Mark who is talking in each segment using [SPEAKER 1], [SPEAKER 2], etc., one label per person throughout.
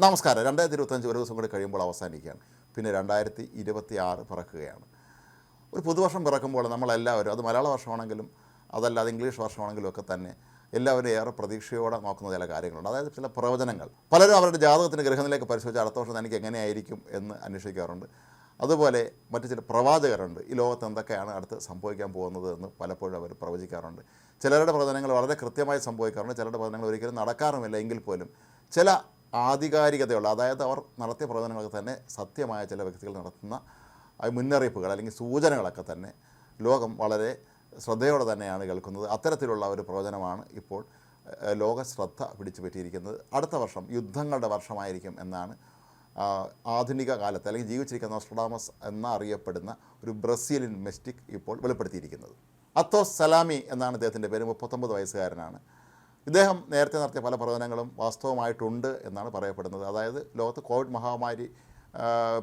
[SPEAKER 1] നമസ്കാരം. രണ്ടായിരത്തി ഇരുപത്തഞ്ച് ഒരു ദിവസം കൂടി കഴിയുമ്പോൾ അവസാനിക്കുകയാണ്. പിന്നെ രണ്ടായിരത്തി ഇരുപത്തി ആറ് പിറക്കുകയാണ്. ഒരു പുതുവർഷം പിറക്കുമ്പോൾ നമ്മളെല്ലാവരും അത് മലയാള വർഷമാണെങ്കിലും അതല്ലാതെ ഇംഗ്ലീഷ് വർഷമാണെങ്കിലും ഒക്കെ തന്നെ എല്ലാവരും ഏറെ പ്രതീക്ഷയോടെ നോക്കുന്ന ചില കാര്യങ്ങളുണ്ട്. അതായത് ചില പ്രവചനങ്ങൾ. പലരും അവരുടെ ജാതകത്തിന്റെ ഗ്രഹനിലേക്ക് പരിശോധിച്ച് അടുത്ത വർഷം തനിക്ക് എങ്ങനെയായിരിക്കും എന്ന് അന്വേഷിക്കാറുണ്ട്. അതുപോലെ മറ്റു ചില പ്രവാചകരുണ്ട്. ഈ ലോകത്ത് എന്തൊക്കെയാണ് അടുത്ത് സംഭവിക്കാൻ പോകുന്നത് എന്ന് പലപ്പോഴും അവർ പ്രവചിക്കാറുണ്ട്. ചിലരുടെ പ്രവചനങ്ങൾ വളരെ കൃത്യമായി സംഭവിക്കാറുണ്ട്. ചിലരുടെ പ്രവചനങ്ങൾ ഒരിക്കലും നടക്കാറുമില്ല. എങ്കിൽ പോലും ചില ആധികാരികതയുള്ള അതായത് അവർ നടത്തിയ പ്രവചനങ്ങളൊക്കെ തന്നെ സത്യമായ ചില വ്യക്തികൾ നടത്തുന്ന മുന്നറിയിപ്പുകൾ അല്ലെങ്കിൽ സൂചനകളൊക്കെ തന്നെ ലോകം വളരെ ശ്രദ്ധയോടെ തന്നെയാണ് കേൾക്കുന്നത്. അത്തരത്തിലുള്ള ഒരു പ്രവചനമാണ് ഇപ്പോൾ ലോക ശ്രദ്ധ പിടിച്ചു പറ്റിയിരിക്കുന്നത് അടുത്ത വർഷം യുദ്ധങ്ങളുടെ വർഷമായിരിക്കും എന്നാണ് ആധുനിക കാലത്ത് അല്ലെങ്കിൽ ജീവിച്ചിരിക്കുന്ന നോസ്ട്രഡാമസ് എന്ന അറിയപ്പെടുന്ന ഒരു ബ്രസീലിൻ മെസ്റ്റിക് ഇപ്പോൾ വെളിപ്പെടുത്തിയിരിക്കുന്നത്. അത്തോസ് സലാമി എന്നാണ് അദ്ദേഹത്തിന്റെ പേര്. മുപ്പത്തൊമ്പത് വയസ്സുകാരനാണ്. ഇദ്ദേഹം നേരത്തെ നടത്തിയ പല പ്രവചനങ്ങളും വാസ്തവമായിട്ടുണ്ട് എന്നാണ് പറയപ്പെടുന്നത്. അതായത് ലോകത്ത് കോവിഡ് മഹാമാരി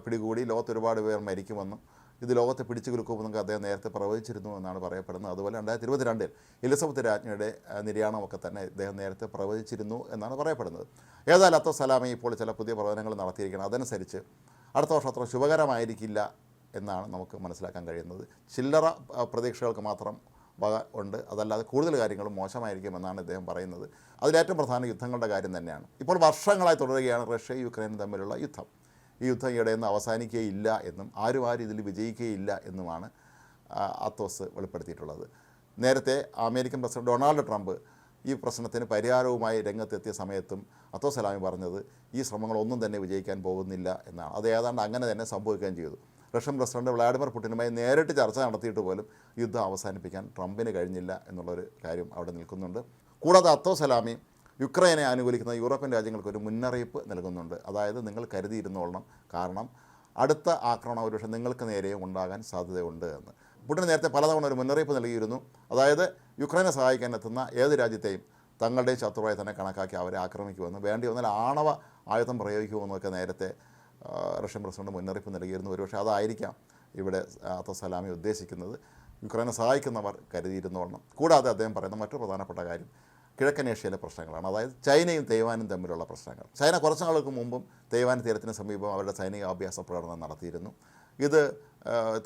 [SPEAKER 1] പിടികൂടി ലോകത്ത് ഒരുപാട് പേർ മരിക്കുമെന്നും ഇത് ലോകത്തെ പിടിച്ചു കുലുക്കുമെന്നൊക്കെ അദ്ദേഹം നേരത്തെ പ്രവചിച്ചിരുന്നു എന്നാണ് പറയപ്പെടുന്നത്. അതുപോലെ രണ്ടായിരത്തി ഇരുപത്തിരണ്ടിൽ എലിസബത്ത് രാജ്ഞിയുടെ നിര്യാണമൊക്കെ തന്നെ ഇദ്ദേഹം നേരത്തെ പ്രവചിച്ചിരുന്നു എന്നാണ് പറയപ്പെടുന്നത്. ഏതായാലും അത്തോ സലാമി ഇപ്പോൾ ചില പുതിയ പ്രവചനങ്ങൾ നടത്തിയിരിക്കണം അതനുസരിച്ച് അടുത്ത വർഷം അത്ര ശുഭകരമായിരിക്കില്ല എന്നാണ് നമുക്ക് മനസ്സിലാക്കാൻ കഴിയുന്നത്. ചില്ലറ പ്രതീക്ഷകൾക്ക് മാത്രം വക ഉണ്ട്. അതല്ലാതെ കൂടുതൽ കാര്യങ്ങളും മോശമായിരിക്കുമെന്നാണ് ഇദ്ദേഹം പറയുന്നത്. അതിലേറ്റവും പ്രധാന യുദ്ധങ്ങളുടെ കാര്യം തന്നെയാണ്. ഇപ്പോൾ വർഷങ്ങളായി തുടരുകയാണ് റഷ്യ യുക്രൈനും തമ്മിലുള്ള യുദ്ധം. ഈ യുദ്ധം ഇടയെന്ന് അവസാനിക്കുകയില്ല എന്നും ആരും ആരും ഇതിൽ വിജയിക്കുകയില്ല എന്നുമാണ് അത്തോസ് വെളിപ്പെടുത്തിയിട്ടുള്ളത്. നേരത്തെ അമേരിക്കൻ പ്രസിഡന്റ് ഡൊണാൾഡ് ട്രംപ് ഈ പ്രശ്നത്തിന് പരിഹാരവുമായി രംഗത്തെത്തിയ സമയത്തും അത്തോ സലാമി പറഞ്ഞത് ഈ ശ്രമങ്ങളൊന്നും തന്നെ വിജയിക്കാൻ പോകുന്നില്ല എന്നാണ്. അത് ഏതാണ്ട് അങ്ങനെ തന്നെ സംഭവിക്കുകയും ചെയ്തു. റഷ്യൻ പ്രസിഡന്റ് വ്ളാഡിമിർ പുടിനുമായി നേരിട്ട് ചർച്ച നടത്തിയിട്ട് പോലും യുദ്ധം അവസാനിപ്പിക്കാൻ ട്രംപിന് കഴിഞ്ഞില്ല എന്നുള്ളൊരു കാര്യം അവിടെ നിൽക്കുന്നുണ്ട്. കൂടാതെ അത്തോ സലാമി യുക്രൈനെ അനുകൂലിക്കുന്ന യൂറോപ്യൻ രാജ്യങ്ങൾക്ക് ഒരു മുന്നറിയിപ്പ് നൽകുന്നുണ്ട്. അതായത് നിങ്ങൾ കരുതിയിരുന്നോളണം. കാരണം അടുത്ത ആക്രമണം ഒരുപക്ഷെ നിങ്ങൾക്ക് നേരെയും ഉണ്ടാകാൻ സാധ്യതയുണ്ട് എന്ന്. പുടിന് നേരത്തെ പലതവണ ഒരു മുന്നറിയിപ്പ് നൽകിയിരുന്നു. അതായത് യുക്രൈനെ സഹായിക്കാൻ എത്തുന്ന ഏത് രാജ്യത്തെയും തങ്ങളുടെയും ശത്രുവായി തന്നെ കണക്കാക്കി അവരെ ആക്രമിക്കുമെന്ന്. വേണ്ടി വന്നാൽ ആണവ ആയുധം പ്രയോഗിക്കുമെന്നൊക്കെ നേരത്തെ റഷ്യൻ പ്രസിഡന്റ് മുന്നറിയിപ്പ് നൽകിയിരുന്നു. ഒരുപക്ഷെ അതായിരിക്കാം ഇവിടെ അത്ത സലാമി ഉദ്ദേശിക്കുന്നത്. യുക്രൈനെ സഹായിക്കുന്നവർ കരുതിയിരുന്നോളണം. കൂടാതെ അദ്ദേഹം പറയുന്ന മറ്റൊരു പ്രധാനപ്പെട്ട കാര്യം കിഴക്കൻ ഏഷ്യയിലെ പ്രശ്നങ്ങളാണ്. അതായത് ചൈനയും തൈവാനും തമ്മിലുള്ള പ്രശ്നങ്ങൾ. ചൈന കുറച്ച് നാൾക്ക് മുമ്പും തൈവാൻ തീരത്തിന് സമീപം അവരുടെ സൈനിക അഭ്യാസ പ്രകടനം നടത്തിയിരുന്നു. ഇത്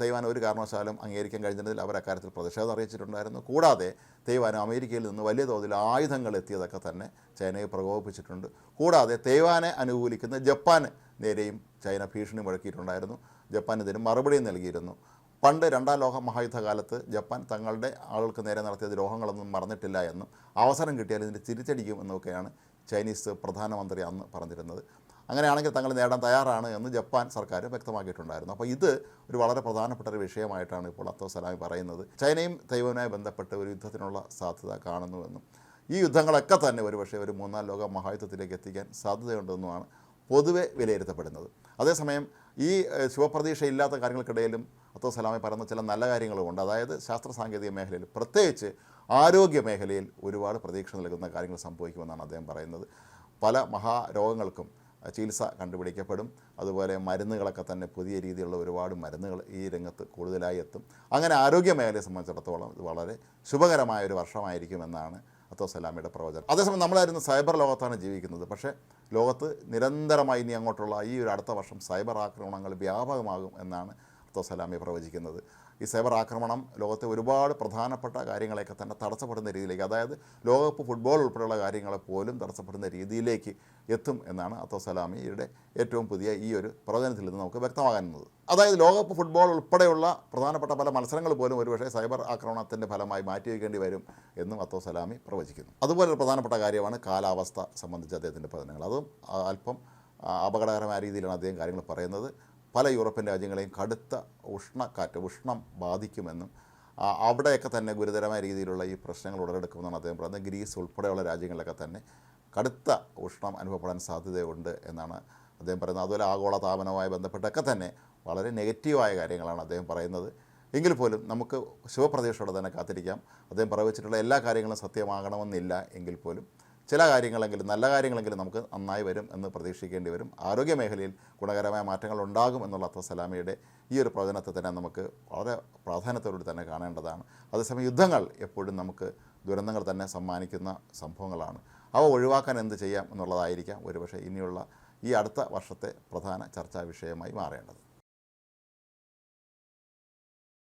[SPEAKER 1] തൈവാൻ ഒരു കാരണവശാലും അംഗീകരിക്കാൻ കഴിഞ്ഞതിൽ അവർ അക്കാര്യത്തിൽ പ്രതിഷേധം അറിയിച്ചിട്ടുണ്ടായിരുന്നു. കൂടാതെ തൈവാൻ അമേരിക്കയിൽ നിന്ന് വലിയ തോതിൽ ആയുധങ്ങൾ എത്തിയതൊക്കെ തന്നെ ചൈനയെ പ്രകോപിപ്പിച്ചിട്ടുണ്ട്. കൂടാതെ തൈവാനെ അനുകൂലിക്കുന്ന ജപ്പാൻ നേരെയും ചൈന ഭീഷണി മുഴക്കിയിട്ടുണ്ടായിരുന്നു. ജപ്പാൻ ഇതിന് മറുപടിയും നൽകിയിരുന്നു. പണ്ട് രണ്ടാം ലോക മഹായുദ്ധകാലത്ത് ജപ്പാൻ തങ്ങളുടെ ആളുകൾക്ക് നേരെ നടത്തിയ ദ്രോഹങ്ങളൊന്നും മറന്നിട്ടില്ല എന്നും അവസരം കിട്ടിയാൽ ഇതിന് തിരിച്ചടിക്കും എന്നൊക്കെയാണ് ചൈനീസ് പ്രധാനമന്ത്രി അന്ന് പറഞ്ഞിരുന്നത്. അങ്ങനെയാണെങ്കിൽ തങ്ങൾ നേടാൻ തയ്യാറാണ് എന്ന് ജപ്പാൻ സർക്കാർ വ്യക്തമാക്കിയിട്ടുണ്ടായിരുന്നു. അപ്പോൾ ഇത് ഒരു വളരെ പ്രധാനപ്പെട്ട ഒരു വിഷയമായിട്ടാണ് ഇപ്പോൾ അത്തോ സലാമി പറയുന്നത്. ചൈനയും തൈവാനുമായി ബന്ധപ്പെട്ട് ഒരു യുദ്ധത്തിനുള്ള സാധ്യത കാണുന്നുവെന്നും ഈ യുദ്ധങ്ങളൊക്കെ തന്നെ ഒരുപക്ഷെ ഒരു മൂന്നാം ലോക മഹായുദ്ധത്തിലേക്ക് എത്തിക്കാൻ സാധ്യതയുണ്ടെന്നുമാണ് പൊതുവെ വിലയിരുത്തപ്പെടുന്നത്. അതേസമയം ഈ ശുഭപ്രതീക്ഷ ശുഭപ്രതീക്ഷയില്ലാത്ത കാര്യങ്ങൾക്കിടയിലും അത്തോ സലാമി പറയുന്ന ചില നല്ല കാര്യങ്ങളുമുണ്ട്. അതായത് ശാസ്ത്ര സാങ്കേതിക മേഖലയിൽ പ്രത്യേകിച്ച് ആരോഗ്യ മേഖലയിൽ ഒരുപാട് പ്രതീക്ഷ നൽകുന്ന കാര്യങ്ങൾ സംഭവിക്കുമെന്നാണ് അദ്ദേഹം പറയുന്നത്. പല മഹാരോഗങ്ങൾക്കും ചികിത്സ കണ്ടുപിടിക്കപ്പെടും. അതുപോലെ മരുന്നുകളൊക്കെ തന്നെ പുതിയ രീതിയിലുള്ള ഒരുപാട് മരുന്നുകൾ ഈ രംഗത്ത് കൂടുതലായി എത്തും. അങ്ങനെ ആരോഗ്യ മേഖലയെ സംബന്ധിച്ചിടത്തോളം ഇത് വളരെ ശുഭകരമായ ഒരു വർഷമായിരിക്കുമെന്നാണ് അത്തോ സലാമിയുടെ പ്രവചനം. അതേസമയം നമ്മളായിരുന്നു സൈബർ ലോകത്താണ് ജീവിക്കുന്നത്. പക്ഷേ ലോകത്ത് നിരന്തരമായി ഇനി അങ്ങോട്ടുള്ള ഈ ഒരു അടുത്ത വർഷം സൈബർ ആക്രമണങ്ങൾ വ്യാപകമാകും എന്നാണ് അത്തോ സലാമി പ്രവചിക്കുന്നത്. ഈ സൈബർ ആക്രമണം ലോകത്തെ ഒരുപാട് പ്രധാനപ്പെട്ട കാര്യങ്ങളെയൊക്കെ തന്നെ തടസ്സപ്പെടുന്ന രീതിയിലേക്ക് അതായത് ലോകകപ്പ് ഫുട്ബോൾ ഉൾപ്പെടെയുള്ള കാര്യങ്ങളെ പോലും തടസ്സപ്പെടുന്ന രീതിയിലേക്ക് എത്തും എന്നാണ് അത്തോ സലാമിയുടെ ഏറ്റവും പുതിയ ഈ ഒരു പ്രവചനത്തിൽ നിന്ന് നമുക്ക് വ്യക്തമാകുന്നത് അതായത് ലോകകപ്പ് ഫുട്ബോൾ ഉൾപ്പെടെയുള്ള പ്രധാനപ്പെട്ട പല മത്സരങ്ങൾ പോലും ഒരുപക്ഷെ സൈബർ ആക്രമണത്തിന്റെ ഫലമായി മാറ്റി മാറ്റിവെക്കേണ്ടി വരും എന്നും അത്തോ സലാമി പ്രവചിക്കുന്നു. അതുപോലെ പ്രധാനപ്പെട്ട കാര്യമാണ് കാലാവസ്ഥ സംബന്ധിച്ച് അദ്ദേഹത്തിന്റെ പ്രവചനങ്ങൾ. അതും അല്പം അപകടകരമായ രീതിയിലാണ് അദ്ദേഹം കാര്യങ്ങൾ പറയുന്നത്. പല യൂറോപ്യൻ രാജ്യങ്ങളെയും കടുത്ത ഉഷ്ണക്കാറ്റ് ഉഷ്ണം ബാധിക്കുമെന്നും അവിടെയൊക്കെ തന്നെ ഗുരുതരമായ രീതിയിലുള്ള ഈ പ്രശ്നങ്ങൾ ഉടലെടുക്കുമെന്നാണ് അദ്ദേഹം പറയുന്നത് ഗ്രീസ് ഉൾപ്പെടെയുള്ള രാജ്യങ്ങളിലൊക്കെ തന്നെ കടുത്ത ഉഷ്ണം അനുഭവപ്പെടാൻ സാധ്യതയുണ്ട് എന്നാണ് അദ്ദേഹം പറയുന്നത്. അതുപോലെ ആഗോള താപനവുമായി ബന്ധപ്പെട്ടൊക്കെ തന്നെ വളരെ നെഗറ്റീവായ കാര്യങ്ങളാണ് അദ്ദേഹം പറയുന്നത്. എങ്കിൽ പോലും നമുക്ക് ശുഭപ്രതീക്ഷയോടെ തന്നെ കാത്തിരിക്കാം. അദ്ദേഹം പ്രവചിച്ചിട്ടുള്ള എല്ലാ കാര്യങ്ങളും സത്യമാകണമെന്നില്ല എങ്കിൽ പോലും ചില കാര്യങ്ങളെങ്കിലും നല്ല കാര്യങ്ങളെങ്കിലും നമുക്ക് നന്നായി വരും എന്ന് പ്രതീക്ഷിക്കേണ്ടി വരും. ആരോഗ്യ മേഖലയിൽ ഗുണകരമായ മാറ്റങ്ങൾ ഉണ്ടാകും എന്നുള്ള അത്തസലാമിയുടെ ഈ ഒരു പ്രവചനത്തെ തന്നെ നമുക്ക് വളരെ പ്രാധാന്യത്തോടുകൂടി തന്നെ കാണേണ്ടതാണ്. അതേസമയം യുദ്ധങ്ങൾ എപ്പോഴും നമുക്ക് ദുരന്തങ്ങൾ തന്നെ സമ്മാനിക്കുന്ന സംഭവങ്ങളാണ്. അവ ഒഴിവാക്കാൻ എന്ത് ചെയ്യാം എന്നുള്ളതായിരിക്കാം ഒരുപക്ഷെ ഇനിയുള്ള ഈ അടുത്ത വർഷത്തെ പ്രധാന ചർച്ചാ വിഷയമായി മാറേണ്ടത്.